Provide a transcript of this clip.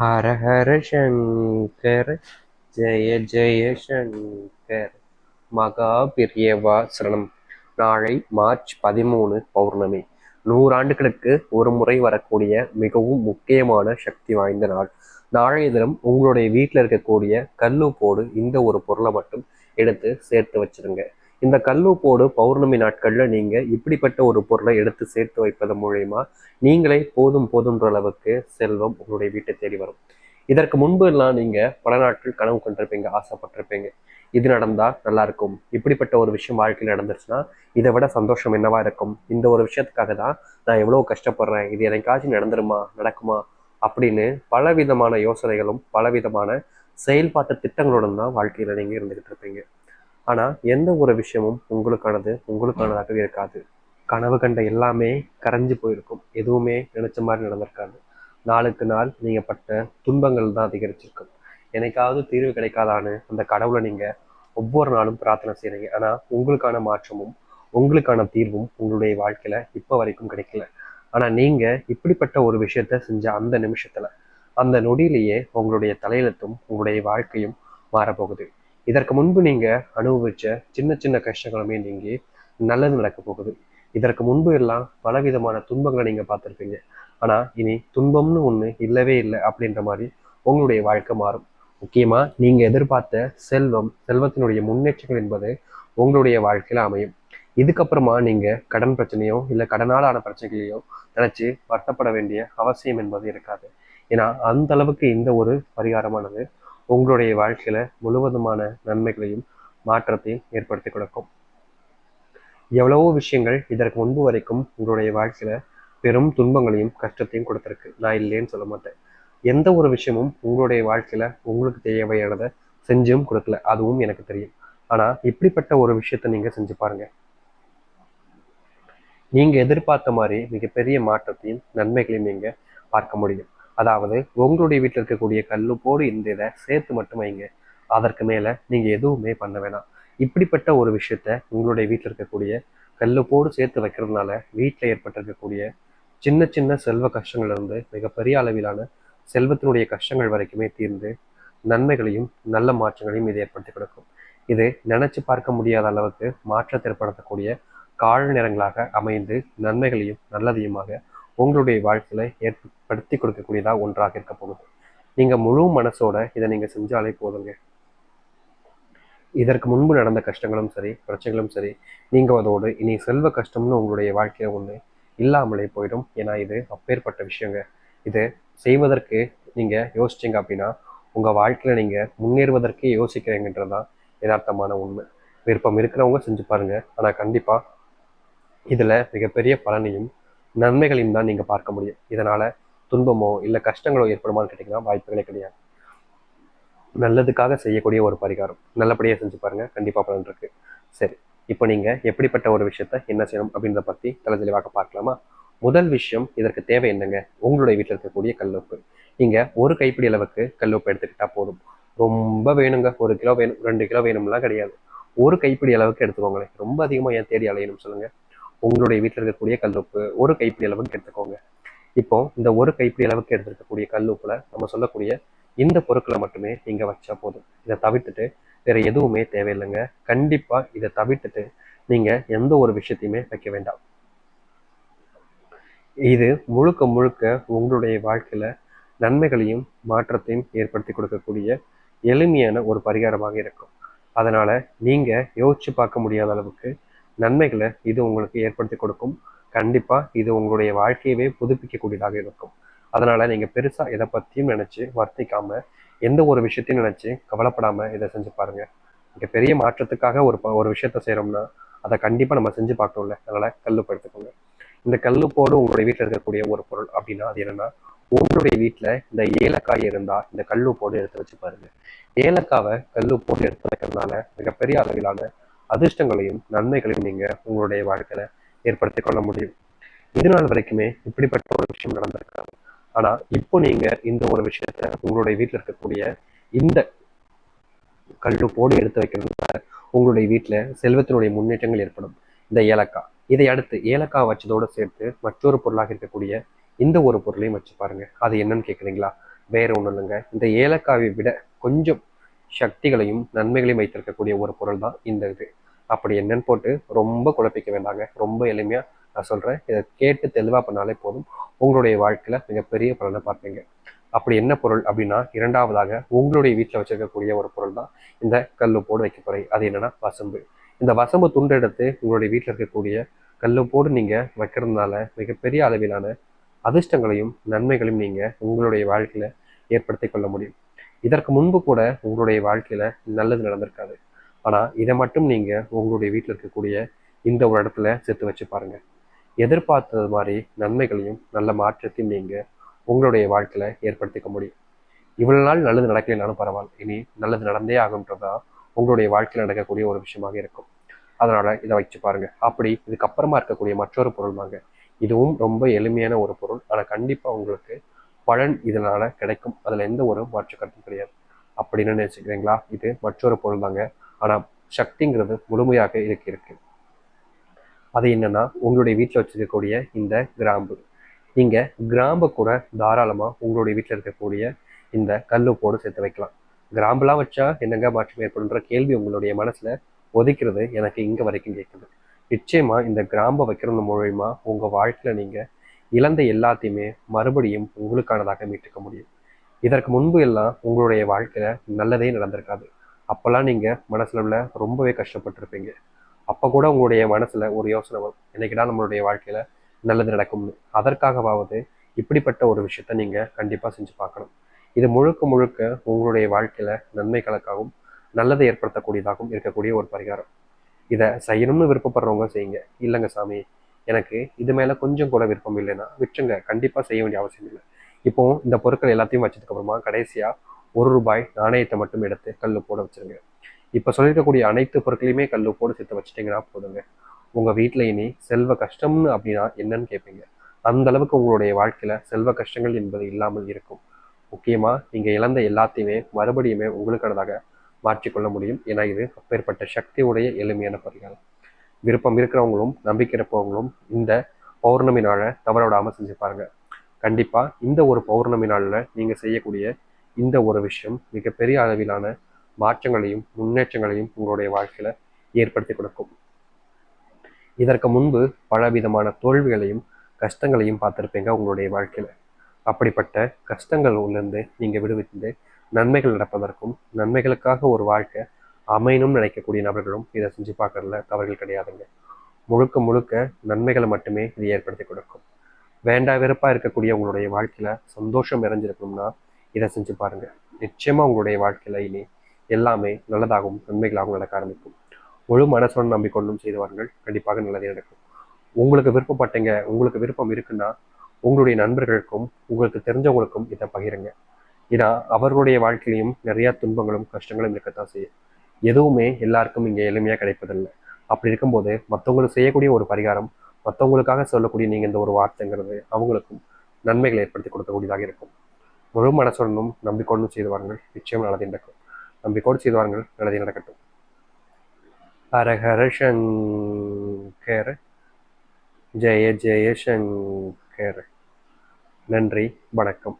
ஹர ஹர சங்கர் ஜெய ஜெய சங்கர் மகா பிரியவா சரணம். நாளை மார்ச் பதிமூணு பௌர்ணமி. நூறாண்டுகளுக்கு ஒரு முறை வரக்கூடிய மிகவும் முக்கியமான சக்தி வாய்ந்த நாள். நாளைய தினம் உங்களுடைய வீட்டில் இருக்கக்கூடிய கல்லுப்போடு இந்த ஒரு பொருளை மட்டும் எடுத்து சேர்த்து வச்சிருங்க. இந்த கல்லுப்போடு பௌர்ணமி நாட்களில் நீங்கள் இப்படிப்பட்ட ஒரு பொருளை எடுத்து சேர்த்து வைப்பதன் மூலயமா நீங்களே போதும் போதுன்ற அளவுக்கு செல்வம் உங்களுடைய வீட்டை தேடி வரும். இதற்கு முன்பு எல்லாம் நீங்கள் பல நாட்கள் கனவு கொண்டிருப்பீங்க ஆசைப்பட்டிருப்பீங்க. இது நடந்தால் நல்லா இருக்கும். இப்படிப்பட்ட ஒரு விஷயம் வாழ்க்கையில் நடந்துருச்சுன்னா இதை விட சந்தோஷம் என்னவா இருக்கும்? இந்த ஒரு விஷயத்துக்காக தான் நான் எவ்வளோ கஷ்டப்படுறேன்? இது எனக்காச்சும் நடந்துருமா? நடக்குமா? அப்படின்னு பலவிதமான யோசனைகளும் பலவிதமான செயல்பாட்டு திட்டங்களுடன் தான் வாழ்க்கையில் நீங்கள் இருந்துகிட்டு இருப்பீங்க. ஆனால் எந்த ஒரு விஷயமும் உங்களுக்கானது உங்களுக்கானதாகவே இருக்காது. கனவு கண்ட எல்லாமே கரைஞ்சு போயிருக்கும். எதுவுமே நினைச்ச மாதிரி நடந்திருக்காது. நாளுக்கு நாள் நீங்கள் பட்ட துன்பங்கள் தான் அதிகரிச்சிருக்கும். என்னைக்காவது தீர்வு கிடைக்காதான்னு அந்த கடவுளை நீங்கள் ஒவ்வொரு நாளும் பிரார்த்தனை செய்கிறீங்க ஆனால் உங்களுக்கான மாற்றமும் உங்களுக்கான தீர்வும் உங்களுடைய வாழ்க்கையில் இப்போ வரைக்கும் கிடைக்கல. ஆனால் நீங்கள் இப்படிப்பட்ட ஒரு விஷயத்த செஞ்ச அந்த நிமிஷத்தில் அந்த நொடியிலேயே உங்களுடைய தலையெழுத்தும் உங்களுடைய வாழ்க்கையும் மாறப்போகுது. இதற்கு முன்பு நீங்க அனுபவிச்ச சின்ன சின்ன கஷ்டங்களுமே நீங்கி நல்லது நடக்க போகுது. இதற்கு முன்பு எல்லாம் பலவிதமான துன்பங்களை நீங்க பார்த்துருப்பீங்க. ஆனா இனி துன்பம்னு ஒண்ணு இல்லவே இல்லை அப்படின்ற மாதிரி உங்களுடைய வாழ்க்கை மாறும். முக்கியமா நீங்க எதிர்பார்த்த செல்வம் செல்வத்தினுடைய முன்னேற்றங்கள் என்பது உங்களுடைய வாழ்க்கையில அமையும். இதுக்கப்புறமா நீங்க கடன் பிரச்சனையோ இல்ல கடனாலான பிரச்சனைகளையோ நினைச்சு வருத்தப்பட வேண்டிய அவசியம் என்பது இருக்காது. ஏன்னா அந்த அளவுக்கு இந்த ஒரு பரிகாரமானது உங்களுடைய வாழ்க்கையில முழுவதுமான நன்மைகளையும் மாற்றத்தையும் ஏற்படுத்தி கொடுக்கும். எவ்வளவோ விஷயங்கள் இதற்கு முன்பு வரைக்கும் உங்களுடைய வாழ்க்கையில பெரும் துன்பங்களையும் கஷ்டத்தையும் கொடுத்துருக்கு. நான் இல்லைன்னு சொல்ல மாட்டேன். எந்த ஒரு விஷயமும் உங்களுடைய வாழ்க்கையில உங்களுக்கு தேவையானதை செஞ்சும் கொடுக்கல. அதுவும் எனக்கு தெரியும். ஆனா இப்படிப்பட்ட ஒரு விஷயத்த நீங்க செஞ்சு பாருங்க. நீங்க எதிர்பார்த்த மாதிரி மிகப்பெரிய மாற்றத்தையும் நன்மைகளையும் நீங்க பார்க்க முடியும். அதாவது உங்களுடைய வீட்டில் இருக்கக்கூடிய கல்லுப்போடு இந்த இதை சேர்த்து மட்டும் வைங்க. அதற்கு மேலே நீங்கள் எதுவுமே பண்ண வேணாம். இப்படிப்பட்ட ஒரு விஷயத்த உங்களுடைய வீட்டில் இருக்கக்கூடிய கல்லுப்போடு சேர்த்து வைக்கிறதுனால வீட்டில் ஏற்பட்டிருக்கக்கூடிய சின்ன சின்ன செல்வ கஷ்டங்கள்லேருந்து மிகப்பெரிய அளவிலான செல்வத்தினுடைய கஷ்டங்கள் வரைக்குமே தீர்ந்து நன்மைகளையும் நல்ல மாற்றங்களையும் இது ஏற்படுத்தி கொடுக்கும். இது நினைச்சு பார்க்க முடியாத அளவுக்கு மாற்றத்தை ஏற்படுத்தக்கூடிய கால நேரங்களாக அமைந்து நன்மைகளையும் நல்லதையுமாக உங்களுடைய வாழ்க்கையில ஏற்படுத்தி கொடுக்கக்கூடியதா ஒன்றாக இருக்க போகுது. நீங்க முழு மனசோட இதை நீங்க செஞ்சாலே போதுங்க. இதற்கு முன்பு நடந்த கஷ்டங்களும் சரி பிரச்சனைகளும் சரி நீங்க அதோடு இனி செல்வ கஷ்டம்னு உங்களுடைய வாழ்க்கையில ஒண்ணு இல்லாமலே போயிடும். ஏன்னா இது அப்பேற்பட்ட விஷயங்க. இது செய்வதற்கு நீங்க யோசிச்சீங்க அப்படின்னா உங்க வாழ்க்கையில நீங்க முன்னேறுவதற்கே யோசிக்கிறீங்கன்றதுதான் யதார்த்தமான உண்மை. விருப்பம் இருக்கிறவங்க செஞ்சு பாருங்க. ஆனா கண்டிப்பா இதுல மிகப்பெரிய பலனையும் நன்மைகளையும் தான் நீங்கள் பார்க்க முடியும். இதனால் துன்பமோ இல்லை கஷ்டங்களோ ஏற்படுமான்னு கேட்டிங்கன்னா வாய்ப்புகளே கிடையாது. நல்லதுக்காக செய்யக்கூடிய ஒரு பரிகாரம். நல்லபடியாக செஞ்சு பாருங்கள் கண்டிப்பாக பலன் இருக்கு. சரி இப்போ நீங்கள் எப்படிப்பட்ட ஒரு விஷயத்த என்ன செய்யணும் அப்படின்றத பற்றி தலைதெளிவாக பார்க்கலாமா? முதல் விஷயம் இதற்கு தேவை என்னங்க? உங்களுடைய வீட்டில் இருக்கக்கூடிய கல்லுப்பு. நீங்கள் ஒரு கைப்பிடி அளவுக்கு கல்லுப்பு எடுத்துக்கிட்டா போதும். ரொம்ப வேணுங்க. ஒரு கிலோ வேணும் ரெண்டு கிலோ வேணும்லாம் கிடையாது. ஒரு கைப்பிடி அளவுக்கு எடுத்துக்கோங்களேன். ரொம்ப அதிகமாக ஏன் தேடி அலையணும் சொல்லுங்கள் உங்களுடைய வீட்டில் இருக்கக்கூடிய கல்லுப்பு ஒரு கைப்பிடி அளவுக்கு எடுத்துக்கோங்க. இப்போ இந்த ஒரு கைப்பிடி அளவுக்கு எடுத்துருக்கக்கூடிய கல்லுப்புல நம்ம சொல்லக்கூடிய இந்த பொருட்களை மட்டுமே நீங்க வச்சா போதும். இதை தவிர்த்துட்டு வேற எதுவுமே தேவையில்லைங்க. கண்டிப்பா இதை தவிர்த்துட்டு நீங்க எந்த ஒரு விஷயத்தையுமே வைக்க வேண்டாம். இது முழுக்க முழுக்க உங்களுடைய வாழ்க்கையில நன்மைகளையும் மாற்றத்தையும் ஏற்படுத்தி கொடுக்கக்கூடிய எளிமையான ஒரு பரிகாரமாக இருக்கும். அதனால நீங்க யோசிச்சு பார்க்க முடியாத அளவுக்கு நன்மைகளை இது உங்களுக்கு ஏற்படுத்தி கொடுக்கும். கண்டிப்பா இது உங்களுடைய வாழ்க்கையவே புதுப்பிக்கக்கூடியதாக இருக்கும். அதனால நீங்க பெருசா இதை பத்தியும் நினைச்சு வர்த்திக்காம எந்த ஒரு விஷயத்தையும் நினைச்சு கவலைப்படாம இதை செஞ்சு பாருங்க. இங்கே பெரிய மாற்றத்துக்காக ஒரு ப- ஒரு விஷயத்த செய்யறோம்னா அதை கண்டிப்பா நம்ம செஞ்சு பார்க்கணும்ல அதனால கல்லுப்பு எடுத்துக்கோங்க இந்த கல்லுப்போடு உங்களுடைய வீட்டில் இருக்கக்கூடிய ஒரு பொருள் அப்படின்னா அது என்னன்னா உங்களுடைய வீட்டில் இந்த ஏலக்காய் இருந்தா இந்த கல்லுப்போடு எடுத்து வச்சு பாருங்க. ஏலக்காவை கல்லுப்போடு எடுத்து வைக்கிறதுனால மிகப்பெரிய அளவிலான அதிர்ஷ்டங்களையும் நன்மைகளையும் நீங்க உங்களுடைய வாழ்க்கையில ஏற்படுத்தி கொள்ள முடியும். இது நாள் வரைக்குமே இப்படிப்பட்ட ஒரு விஷயம் நடந்திருக்காது. ஆனா இப்போ நீங்க இந்த ஒரு விஷயத்த உங்களுடைய வீட்டில் இருக்கக்கூடிய இந்த கல்லுப்போடு எடுத்து வைக்கிறதுனால உங்களுடைய வீட்டுல செல்வத்தினுடைய முன்னேற்றங்கள் ஏற்படும். இந்த ஏலக்காய். இதை அடுத்து ஏலக்காய் வச்சதோடு சேர்த்து மற்றொரு பொருளாக இருக்கக்கூடிய இந்த ஒரு பொருளையும் வச்சு பாருங்க. அது என்னன்னு கேட்குறீங்களா வேற ஒன்றும் இல்லைங்க. இந்த ஏலக்காவை விட கொஞ்சம் சக்திகளையும் நன்மைகளையும் வைத்திருக்கக்கூடிய ஒரு பொருள் தான் இந்த இது. அப்படி என்னன்னு போட்டு ரொம்ப குழப்பிக்க வேண்டாங்க. ரொம்ப எளிமையாக நான் சொல்கிறேன் இதை கேட்டு தெளிவாக பண்ணாலே போதும். உங்களுடைய வாழ்க்கையில் மிகப்பெரிய பலனை பார்ப்பீங்க. அப்படி என்ன பொருள் அப்படின்னா இரண்டாவதாக உங்களுடைய வீட்டில் வச்சிருக்கக்கூடிய ஒரு பொருள் தான் இந்த கல்லுப்போடு வைக்க போகிறேன் அது என்னன்னா வசம்பு. இந்த வசம்பு துண்டு எடுத்து உங்களுடைய வீட்டில் இருக்கக்கூடிய கல்லுப்போடு நீங்கள் வைக்கிறதுனால மிகப்பெரிய அளவிலான அதிர்ஷ்டங்களையும் நன்மைகளையும் நீங்கள் உங்களுடைய வாழ்க்கையில் ஏற்படுத்தி கொள்ள முடியும். இதற்கு முன்பு கூட உங்களுடைய வாழ்க்கையில் நல்லது நடந்திருக்காது. ஆனால் இதை மட்டும் நீங்கள் உங்களுடைய வீட்டில் இருக்கக்கூடிய இந்த ஒரு இடத்துல சேர்த்து வச்சு பாருங்கள் எதிர்பார்த்தது மாதிரி நன்மைகளையும் நல்ல மாற்றத்தையும் நீங்கள் உங்களுடைய வாழ்க்கையில் ஏற்படுத்திக்க முடியும். இவ்வளவு நாள் நல்லது நடக்கலைனாலும் பரவாயில்ல. இனி நல்லது நடந்தே ஆகுன்றதா உங்களுடைய வாழ்க்கையில் நடக்கக்கூடிய ஒரு விஷயமாக இருக்கும். அதனால இதை வச்சு பாருங்க. அப்படி இதுக்கப்புறமா இருக்கக்கூடிய மற்றொரு பொருள் வாங்க. இதுவும் ரொம்ப எளிமையான ஒரு பொருள். ஆனால் கண்டிப்பாக உங்களுக்கு பலன் இதனால் கிடைக்கும். அதில் எந்த ஒரு மாற்று கருத்தும் கிடையாது. அப்படின்னு நினைச்சுக்கிறீங்களா? இது மற்றொரு பொருள் தாங்க ஆனால் சக்திங்கிறது முழுமையாக இருக்கு இருக்கு. அது என்னன்னா உங்களுடைய வீட்டில் வச்சிருக்கக்கூடிய இந்த கிராம்பு. நீங்கள் கிராம்பு கூட தாராளமாக உங்களுடைய வீட்டில் இருக்கக்கூடிய இந்த கல்லுப்போடு சேர்த்து வைக்கலாம். கிராம்புலாம் வச்சா என்னங்க மாற்றம் ஏற்படுன்ற கேள்வி உங்களுடைய மனசில் ஒதுக்கிறது எனக்கு இங்கே வரைக்கும் கேட்குது நிச்சயமாக இந்த கிராம்பை வைக்கிறது மூலயமா உங்கள் வாழ்க்கையில் நீங்கள் இழந்த எல்லாத்தையுமே மறுபடியும் உங்களுக்கானதாக மீட்டுக்க முடியும். இதற்கு முன்பு எல்லாம் உங்களுடைய வாழ்க்கையில் நல்லதே நடந்திருக்காது. அப்போல்லாம் நீங்கள் மனசுல உள்ள ரொம்பவே கஷ்டப்பட்டிருப்பீங்க. அப்போ கூட உங்களுடைய மனசில் ஒரு யோசனை வரும். என்னைக்கிடா நம்மளுடைய வாழ்க்கையில் நல்லது நடக்கும்னு. அதற்காகவாவது இப்படிப்பட்ட ஒரு விஷயத்த நீங்கள் கண்டிப்பாக செஞ்சு பார்க்கணும். இது முழுக்க முழுக்க உங்களுடைய வாழ்க்கையில் நன்மைகளுக்காகவும் நல்லதை ஏற்படுத்தக்கூடியதாகவும் இருக்கக்கூடிய ஒரு பரிகாரம். இதை செய்யணும்னு விருப்பப்படுறவங்க செய்யுங்க. இல்லைங்க சாமி எனக்கு இது மேலே கொஞ்சம் கூட விருப்பம் இல்லைன்னா விட்டுருங்க கண்டிப்பாக செய்ய வேண்டிய அவசியம் இல்லை. இப்போ இந்த பொருட்கள் எல்லாத்தையும் வச்சதுக்கப்புறமா கடைசியாக ஒரு ரூபாய் நாணயத்தை மட்டும் எடுத்து கல் போட வச்சிருங்க. இப்போ சொல்லியிருக்கக்கூடிய அனைத்து பொருட்களையுமே கல் போட சேர்த்து வச்சிட்டிங்கன்னா போதுங்க. உங்கள் வீட்டில் இனி செல்வ கஷ்டம்னு அப்படின்னா என்னன்னு கேட்பீங்க அந்த அளவுக்கு உங்களுடைய வாழ்க்கையில் செல்வ கஷ்டங்கள் என்பது இல்லாமல் இருக்கும். முக்கியமாக நீங்கள் இழந்த எல்லாத்தையுமே மறுபடியுமே உங்களுக்கானதாக மாற்றிக்கொள்ள முடியும். ஏன்னா இது அப்பேற்பட்ட சக்தியுடைய எளிமையான பரிகாரம். விருப்பம் இருக்கிறவங்களும் நம்பிக்கை இருப்பவங்களும் இந்த பௌர்ணமி நாளை தவறவிடாமல் செஞ்சு பாருங்க. கண்டிப்பாக இந்த ஒரு பௌர்ணமி நாளில் நீங்கள் செய்யக்கூடிய இந்த ஒரு விஷயம் மிகப்பெரிய அளவிலான மாற்றங்களையும் முன்னேற்றங்களையும் உங்களுடைய வாழ்க்கையில் ஏற்படுத்தி கொடுக்கும். இதற்கு முன்பு பல விதமான தோல்விகளையும் கஷ்டங்களையும் பார்த்துருப்பீங்க உங்களுடைய வாழ்க்கையில். அப்படிப்பட்ட கஷ்டங்கள் கஷ்டங்கள்லேருந்து நீங்கள் விடுவித்து நன்மைகள் நடப்பதற்கும் நன்மைகளுக்காக ஒரு வாழ்க்கை அமையணும்னு நினைக்கக்கூடிய நபர்களும் இதை செஞ்சு பார்க்கறதுல தவறுகள் கிடையாதுங்க. முழுக்க முழுக்க நன்மைகளை மட்டுமே இது ஏற்படுத்தி கொடுக்கும். வேண்டா வெறுப்பாக இருக்கக்கூடிய உங்களுடைய வாழ்க்கையில் சந்தோஷம் நிறைஞ்சிருக்கணும்னா இதை செஞ்சு பாருங்கள் நிச்சயமாக உங்களுடைய வாழ்க்கையில இனி எல்லாமே நல்லதாகவும் நன்மைகளாகவும் நடக்க ஆரம்பிக்கும். முழு மனசுடன் நம்பிக்கொண்டும் செய்தவர்கள் கண்டிப்பாக நல்லதே நடக்கும். உங்களுக்கு விருப்பப்பட்டீங்க உங்களுக்கு விருப்பம் இருக்குன்னா உங்களுடைய நண்பர்களுக்கும் உங்களுக்கு தெரிஞ்சவங்களுக்கும் இதை பகிருங்க. ஏன்னா அவர்களுடைய வாழ்க்கையிலையும் நிறையா துன்பங்களும் கஷ்டங்களும் இருக்கத்தான் செய்யும். எதுவுமே எல்லாருக்கும் இங்கே எளிமையாக கிடைப்பதில்லை. அப்படி இருக்கும்போது மற்றவங்களுக்கு செய்யக்கூடிய ஒரு பரிகாரம் மற்றவங்களுக்காக சொல்லக்கூடிய நீங்கள் இந்த ஒரு வார்த்தைங்கிறது அவங்களுக்கும் நன்மைகளை ஏற்படுத்தி கொடுக்கக்கூடியதாக இருக்கும். முழு மனசுடனும் நம்பிக்கொண்டும் செய்து வாருங்கள். நிச்சயம் நல்லது நடக்கும். நம்பிக்கோடு செய்து வாருங்கள். நல்லது நடக்கட்டும். ஹரஹர சங்கர். ஜெய ஜெய சங்கர். நன்றி. வணக்கம்.